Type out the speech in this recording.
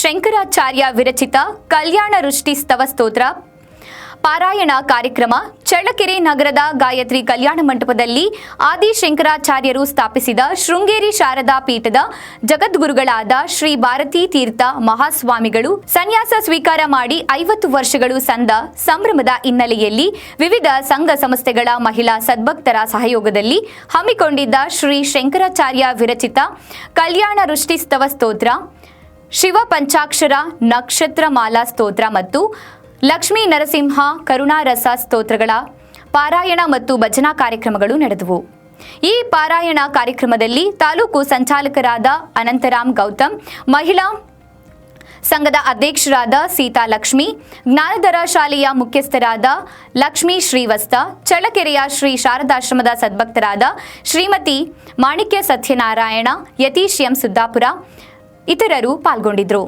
ಶಂಕರಾಚಾರ್ಯ ವಿರಚಿತ ಕಲ್ಯಾಣ ರುಷ್ಟಿ ಸ್ತವ ಸ್ತೋತ್ರ. ಪಾರಾಯಣ ಕಾರ್ಯಕ್ರಮ, ಚಳ್ಳಕೆರೆ ನಗರದ ಗಾಯತ್ರಿ ಕಲ್ಯಾಣ ಮಂಟಪದಲ್ಲಿ ಆದಿ ಶಂಕರಾಚಾರ್ಯರು ಸ್ಥಾಪಿಸಿದ ಶೃಂಗೇರಿ ಶಾರದಾ ಪೀಠದ ಜಗದ್ಗುರುಗಳಾದ ಶ್ರೀ ಭಾರತೀ ತೀರ್ಥ ಮಹಾಸ್ವಾಮಿಗಳು ಸನ್ಯಾಸ ಸ್ವೀಕಾರ ಮಾಡಿ ಐವತ್ತು ವರ್ಷಗಳು ಸಂದ ಸಂಭ್ರಮದ ಹಿನ್ನೆಲೆಯಲ್ಲಿ ವಿವಿಧ ಸಂಘ ಸಂಸ್ಥೆಗಳ ಮಹಿಳಾ ಸದ್ಭಕ್ತರ ಸಹಯೋಗದಲ್ಲಿ ಹಮ್ಮಿಕೊಂಡಿದ್ದ ಶ್ರೀ ಶಂಕರಾಚಾರ್ಯ ವಿರಚಿತ ಕಲ್ಯಾಣ ರುಷ್ಟಿ ಸ್ತವ ಸ್ತೋತ್ರ. ಶಿವ ಪಂಚಾಕ್ಷರ, ನಕ್ಷತ್ರ ಮಾಲಾ ಸ್ತೋತ್ರ ಮತ್ತು ಲಕ್ಷ್ಮೀ ನರಸಿಂಹ ಕರುಣಾರಸ ಸ್ತೋತ್ರಗಳ ಪಾರಾಯಣ ಮತ್ತು ಭಜನಾ ಕಾರ್ಯಕ್ರಮಗಳು ನಡೆದವು. ಈ ಪಾರಾಯಣ ಕಾರ್ಯಕ್ರಮದಲ್ಲಿ ತಾಲೂಕು ಸಂಚಾಲಕರಾದ ಅನಂತರಾಮ್ ಗೌತಮ್, ಮಹಿಳಾ ಸಂಘದ ಅಧ್ಯಕ್ಷರಾದ ಸೀತಾ ಲಕ್ಷ್ಮಿ ಜ್ಞಾನಧರ ಶಾಲೆಯ ಮುಖ್ಯಸ್ಥರಾದ ಲಕ್ಷ್ಮೀ ಶ್ರೀವಸ್ತ, ಚಳ್ಳಕೆರೆಯ ಶ್ರೀ ಶಾರದಾಶ್ರಮದ ಸದ್ಭಕ್ತರಾದ ಶ್ರೀಮತಿ ಮಾಣಿಕ್ಯ ಸತ್ಯನಾರಾಯಣ, ಯತೀಶ್ ಎಂ ಸುದ್ದಾಪುರ ಇತರರು ಪಾಲ್ಗೊಂಡಿದ್ದರು